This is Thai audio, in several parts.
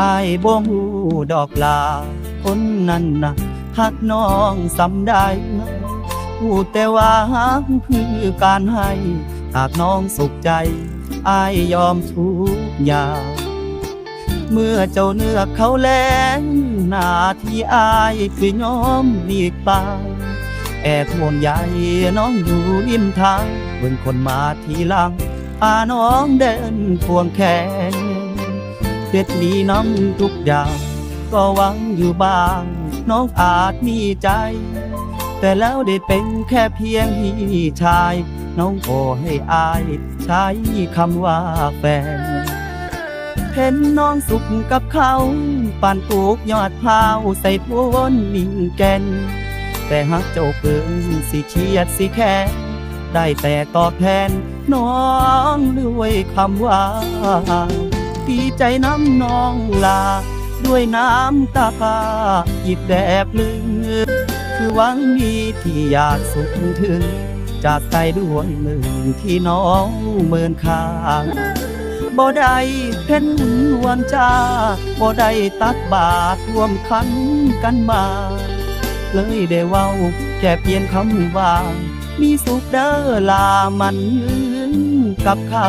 อายบ่ฮู้ดอกลา คนนั้นนะหักน้องสำได้พูดแต่ว่าหักคือการให้ หากน้องสุขใจ อายยอมทุกอย่างเมื่อเจ้าเนื้อเขาแลงหน้าที่อายคือยอมหลีกไปแอบห่วงใยน้องอยู่ริมทางเบิ่งคนมาทีหลังพาน้องเดินควงแขน เด็ดมีน้ำทุกอย่าง ก็หวังอยู่บ้าง น้องอาจมีใจ แต่แล้วได้เป็นแค่เพียงพี่ชาย น้องขอให้อาย ใช้คำว่าแฟนเห็นน้องสุขกับเขาปั่นปลูกยอดพาวใส่พวนนิ่งแกนแต่หักเจ้าเกินสิเชียดสิแค่ได้แต่ตอบแทนน้องด้วยคำว่า ดีใจน้ำน้องลา ด้วยน้ำตาหยิบแดบลึงคือหวังดีที่อยากสุขถึง จากใจด้วยมือที่น้องเมินค่าบ่ได้เพ่นหวนจ้าบ่ได้ตักบาตรรวมขันกันมา เลยได้เว้าแค่เพียงคำว่า มีสุขเด้อลามันยืนกับเขา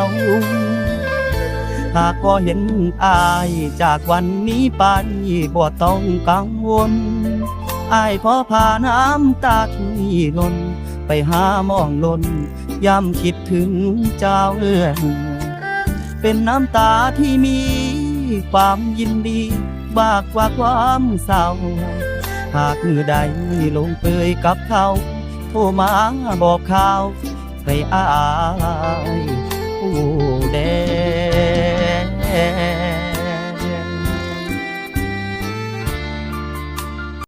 หากก็เห็นอายจากวันนี้ไปบ่ต้องกังวลอายขอพาน้ำตาที่ลนไปหามองลนย้ำคิดถึงเจ้าเอื้อนเป็นน้ำตาที่มีความยินดีบากกว่าความเศร้า หากมือใดลงเปยกับเขาโทรมาบอกข่าวให้อายผู้